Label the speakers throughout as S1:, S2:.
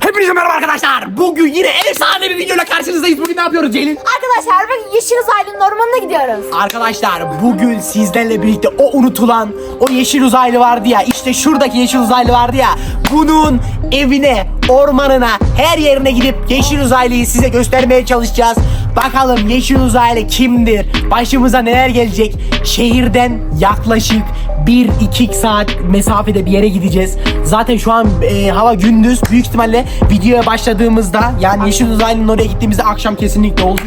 S1: Hepinize merhaba arkadaşlar. Bugün yine efsane bir videoyla karşınızdayız. Bugün ne yapıyoruz Ceylin?
S2: Arkadaşlar bugün Yeşil Uzaylı'nın ormanına gidiyoruz.
S1: Arkadaşlar bugün sizlerle birlikte o unutulan o yeşil uzaylı vardı ya işte şuradaki yeşil uzaylı vardı ya bunun evine ormanına her yerine gidip yeşil uzaylıyı size göstermeye çalışacağız. Bakalım yeşil uzaylı kimdir? Başımıza neler gelecek? Şehirden yaklaşık 1-2 saat mesafede bir yere gideceğiz. Zaten şu an e, hava gündüz. Büyük ihtimalle videoya başladığımızda yani yeşil uzaylının oraya gittiğimizde akşam kesinlikle olur.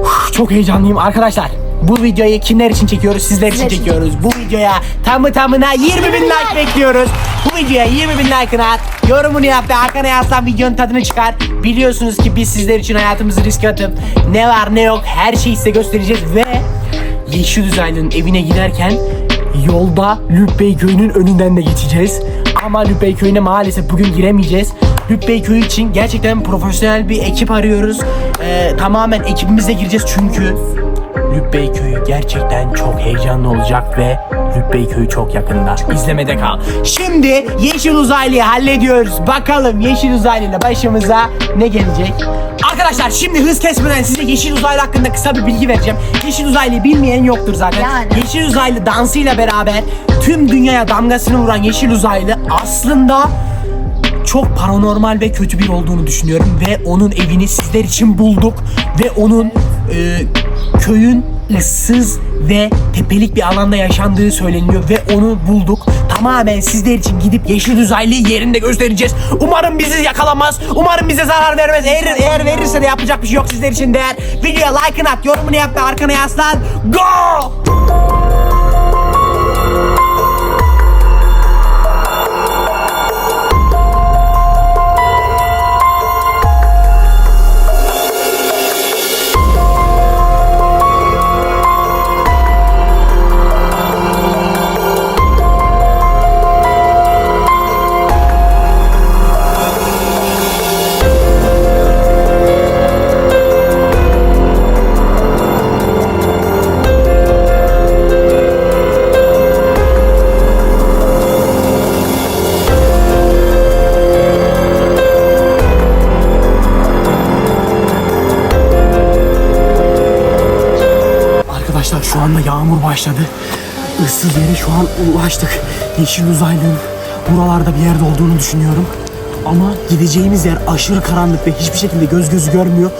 S1: Uf, Çok heyecanlıyım arkadaşlar. Bu videoyu kimler için çekiyoruz? Sizler için çekiyoruz. Bu videoya tamı tamına 20 bin like bekliyoruz. Bu videoya 20 bin like'ını at. Yorumunu yap ve arkana yaslan videonun tadını çıkar. Biliyorsunuz ki biz sizler için hayatımızı riske atıp ne var ne yok her şeyi size göstereceğiz ve Yeşil Uzaylı'nın evine giderken yolda Lübbey köyünün önünden de geçeceğiz. Ama Lübbey köyüne maalesef bugün giremeyeceğiz. Lübbey köyü için gerçekten profesyonel bir ekip arıyoruz. Ee, tamamen ekibimizle gireceğiz çünkü Lübbey köyü gerçekten çok heyecanlı olacak ve Lübbey köyü çok yakında. İzlemede kal. Şimdi Yeşil Uzaylı'yı hallediyoruz. Bakalım Yeşil Uzaylı'yla başımıza ne gelecek? Arkadaşlar şimdi hız kesmeden size Yeşil Uzaylı hakkında kısa bir bilgi vereceğim. Yeşil Uzaylı'yı bilmeyen yoktur zaten.
S2: Yani.
S1: Yeşil Uzaylı dansıyla beraber tüm dünyaya damgasını vuran Yeşil Uzaylı aslında çok paranormal ve kötü bir olduğunu düşünüyorum ve onun evini sizler için bulduk ve onun e, köyün ıssız ve tepelik bir alanda yaşandığı söyleniyor ve onu bulduk. Tamamen sizler için gidip yeşil uzaylıyı yerinde göstereceğiz. Umarım bizi yakalamaz. Umarım bize zarar vermez. Eğer, eğer verirse de yapacak bir şey yok sizler için değer. Videoya like'ını at, yorumunu yap ve arkana yaslan. Go! Şu anda yağmur başladı. Issız yere şu an ulaştık. Yeşil uzaylının buralarda bir yerde olduğunu düşünüyorum. Ama gideceğimiz yer aşırı karanlık ve hiçbir şekilde göz gözü görmüyor.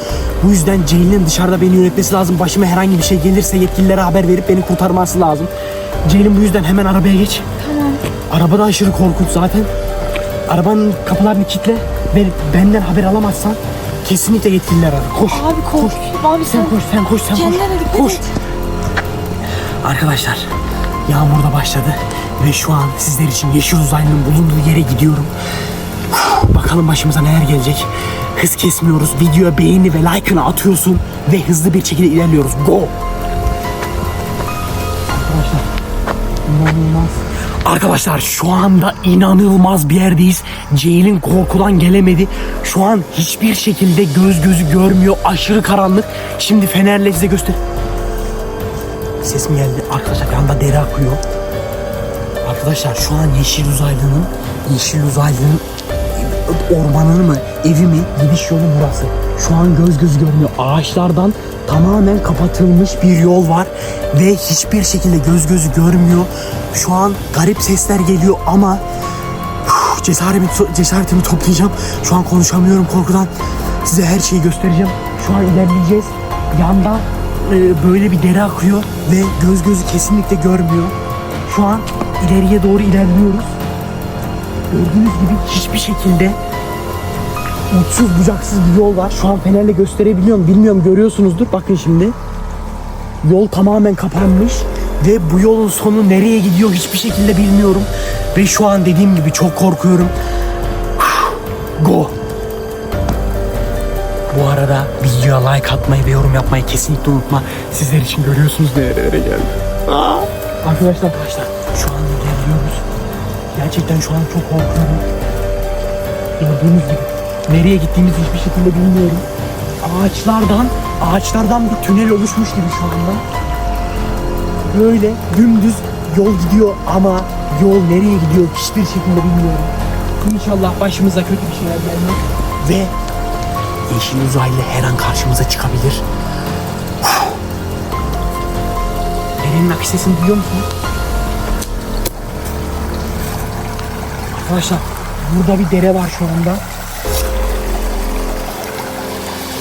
S1: Bu yüzden Ceylin'in dışarıda beni yönetmesi lazım. Başıma herhangi bir şey gelirse yetkililere haber verip beni kurtarması lazım. Ceylin bu yüzden hemen arabaya geç. Tamam. Araba da aşırı korkunç zaten. Arabanın kapılarını kilitle ve benden haber alamazsan kesinlikle yetkililer arar. Koş.
S2: Abi korkuyorum. Abi
S1: Sen koş, sen koş, sen koş.
S2: Kendine
S1: Koş. Arkadaşlar, yağmur da başladı ve şu an sizler için Yeşil Uzaylı'nın bulunduğu yere gidiyorum. Bakalım başımıza neler gelecek. Hız kesmiyoruz. Videoya beğeni ve like'ını atıyorsun ve hızlı bir şekilde ilerliyoruz. Go! Arkadaşlar, inanılmaz. Arkadaşlar şu anda inanılmaz bir yerdeyiz. Ceylin korkudan gelemedi. Şu an hiçbir şekilde göz gözü görmüyor. Aşırı karanlık. Şimdi fenerle size göster. Ses mi geldi? Arkadaşlar yanda dere akıyor. Arkadaşlar şu an Yeşil Uzaylı'nın Yeşil Uzaylı'nın ormanını mı evi mi gidiş yolu burası. Şu an göz göz görmüyor. Ağaçlardan tamamen kapatılmış bir yol var ve hiçbir şekilde göz gözü görmüyor. Şu an garip sesler geliyor ama cesaretimi, cesaretimi toplayacağım. Şu an konuşamıyorum korkudan. Size her şeyi göstereceğim. Şu an ilerleyeceğiz. Yanda e, böyle bir dere akıyor ve göz gözü kesinlikle görmüyor. Şu an ileriye doğru ilerliyoruz. Gördüğünüz gibi hiçbir şekilde uçsuz bucaksız bir yol var. Şu an fenerle gösterebiliyorum. Bilmiyorum görüyorsunuzdur. Bakın şimdi. Yol tamamen kapanmış ve bu yolun sonu nereye gidiyor hiçbir şekilde bilmiyorum. Ve şu an dediğim gibi çok korkuyorum. Go. Arada videoya like atmayı ve yorum yapmayı kesinlikle unutma. Sizler için görüyorsunuz nerelere geldi. Arkadaşlar arkadaşlar şu an ilerliyoruz. Gerçekten şu an çok korkuyorum. Gördüğünüz gibi nereye gittiğimizi hiçbir şekilde bilmiyorum. Ağaçlardan, ağaçlardan bir tünel oluşmuş gibi şu anda. Böyle dümdüz yol gidiyor ama yol nereye gidiyor hiçbir şekilde bilmiyorum. İnşallah başımıza kötü bir şeyler gelmez. Ve yeşil uzaylı her an karşımıza çıkabilir. Derenin akış sesini duyuyor musunuz? Arkadaşlar burada bir dere var şu anda.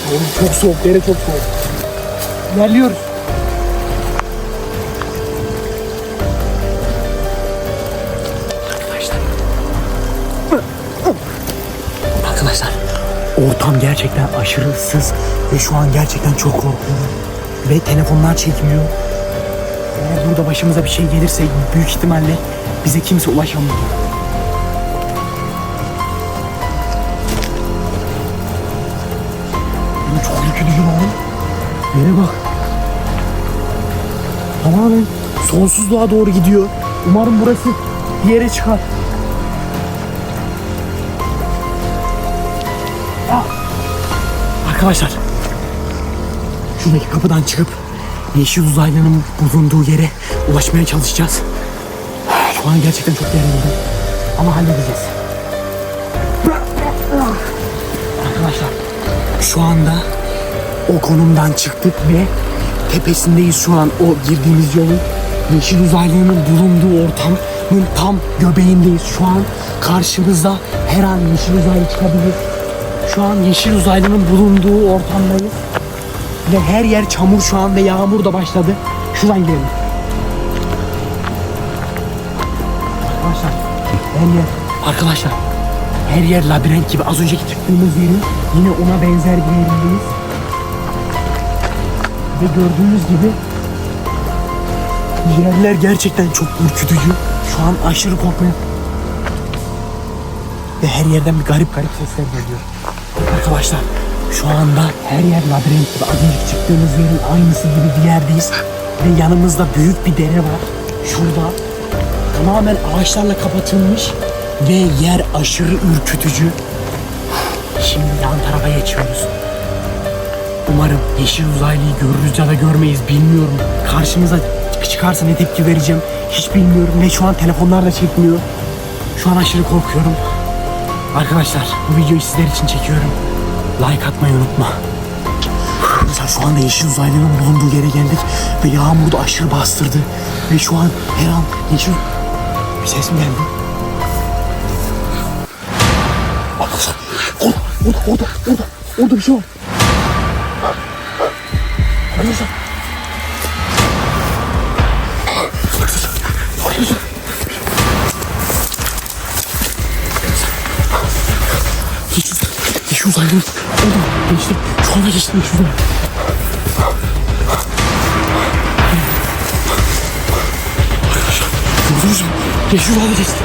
S1: Oğlum çok soğuk, dere çok soğuk. İlerliyoruz. Ortam gerçekten aşırı ıssız ve şu an gerçekten çok korkuyorum. Ve telefonlar çekmiyor. Eğer burada başımıza bir şey gelirse büyük ihtimalle bize kimse ulaşamıyor. Bu çok ürkütücü lan. Yere bak. Tamamen sonsuzluğa doğru gidiyor. Umarım burası bir yere çıkar. Arkadaşlar şuradaki kapıdan çıkıp yeşil uzaylının bulunduğu yere ulaşmaya çalışacağız. Şu an gerçekten çok gerildim. Ama halledeceğiz. Arkadaşlar şu anda o konumdan çıktık ve tepesindeyiz şu an o girdiğimiz yolun yeşil uzaylının bulunduğu ortamın tam göbeğindeyiz. Şu an karşımızda her an yeşil uzaylı çıkabilir. Şu an yeşil uzaylının bulunduğu ortamdayız. Ve her yer çamur şu an ve yağmur da başladı. Şuradan girelim. Arkadaşlar her yer arkadaşlar her yer labirent gibi az önceki çıktığımız yerin yine ona benzer bir yerindeyiz. Ve gördüğünüz gibi yerler gerçekten çok ürkütücü. Şu an aşırı korkmaya ve her yerden bir garip garip sesler geliyor. Arkadaşlar şu anda her yer labirent gibi az önceki çıktığımız yerin aynısı gibi bir yerdeyiz. Ve yanımızda büyük bir dere var. Şurada tamamen ağaçlarla kapatılmış ve yer aşırı ürkütücü. Şimdi yan tarafa geçiyoruz. Umarım yeşil uzaylıyı görürüz ya da görmeyiz bilmiyorum. Karşımıza çıkarsa ne tepki vereceğim hiç bilmiyorum ve şu an telefonlar da çekmiyor. Şu an aşırı korkuyorum. Arkadaşlar bu videoyu sizler için çekiyorum. Like atmayı unutma. Arkadaşlar şu anda yeşil uzaylının bulunduğu yere geldik ve yağmur da aşırı bastırdı. Ve şu an her an yeşil... Bir ses mi geldi? Arkadaşlar orada, orada, orada, orada, orada bir şey var. Arkadaşlar. Yeşil uzaylının orada geçti. Şu anda geçti yeşil uzaylı. Arkadaşlar gördünüz mü? Yeşil uzaylı geçti.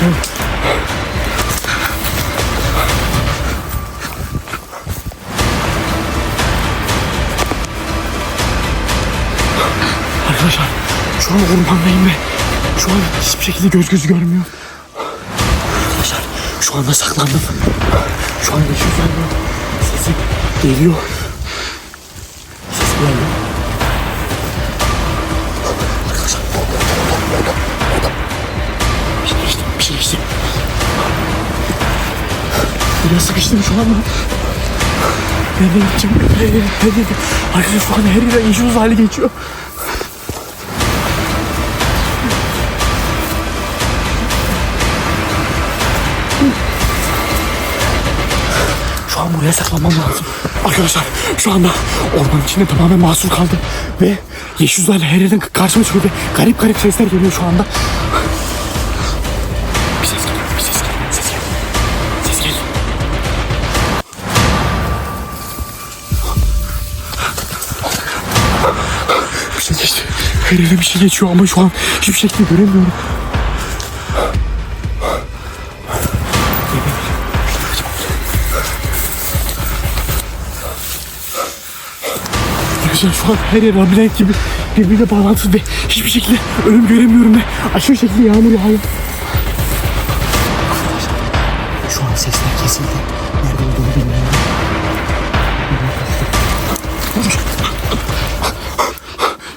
S1: Başladım. Arkadaşlar şu an ormandayım ve şu an hiçbir şekilde göz gözü görmüyor. Arkadaşlar şu anda saklandım. Şu an yeşil uzaylı sesi geliyor. Buraya sıkıştım şu anda. Nereden gideceğim? Nereden gideceğim? Arkadaşlar şu an her yere yeşil uzaylı geçiyor. Şu an buraya saklanmam lazım. Arkadaşlar şu anda ormanın içinde tamamen mahsur kaldım. Ve yeşil her yerden karşıma çıkıyor ve garip garip sesler geliyor şu anda. Yere bir şey geçiyor ama şu an hiçbir şekilde göremiyorum. Arkadaşlar şu an her yer labirent gibi birbiriyle bağlantılı ve hiçbir şekilde önüm göremiyorum ve aşırı şekilde yağmur yağıyor. Şu an sesler kesildi. Nerede olduğunu bilmiyorum.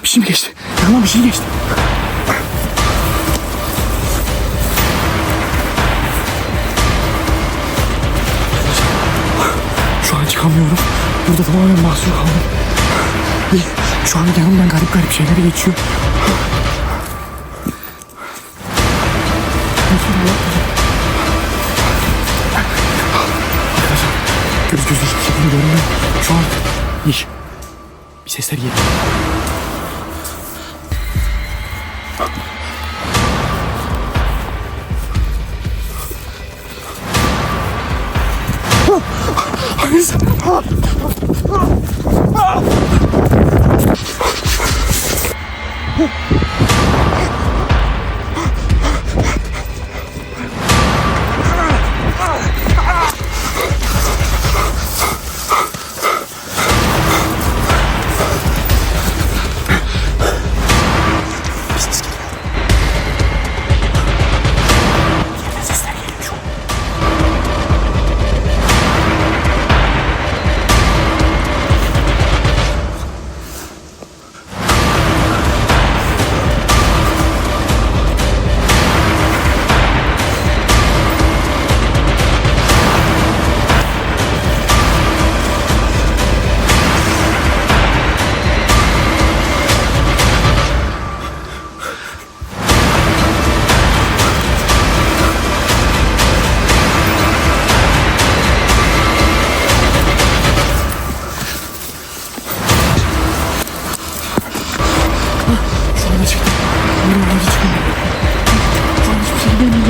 S1: Bir şey mi geçti? Yanıma bir şey geçti. Şu an çıkamıyorum. Burada tamamen mahsur kaldım. Şu an yanımdan garip garip şeyler geçiyor. Göz gözü hiçbir şekilde görünmüyor. Şu an iş. Bir sesler geliyor. please.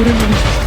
S1: Şu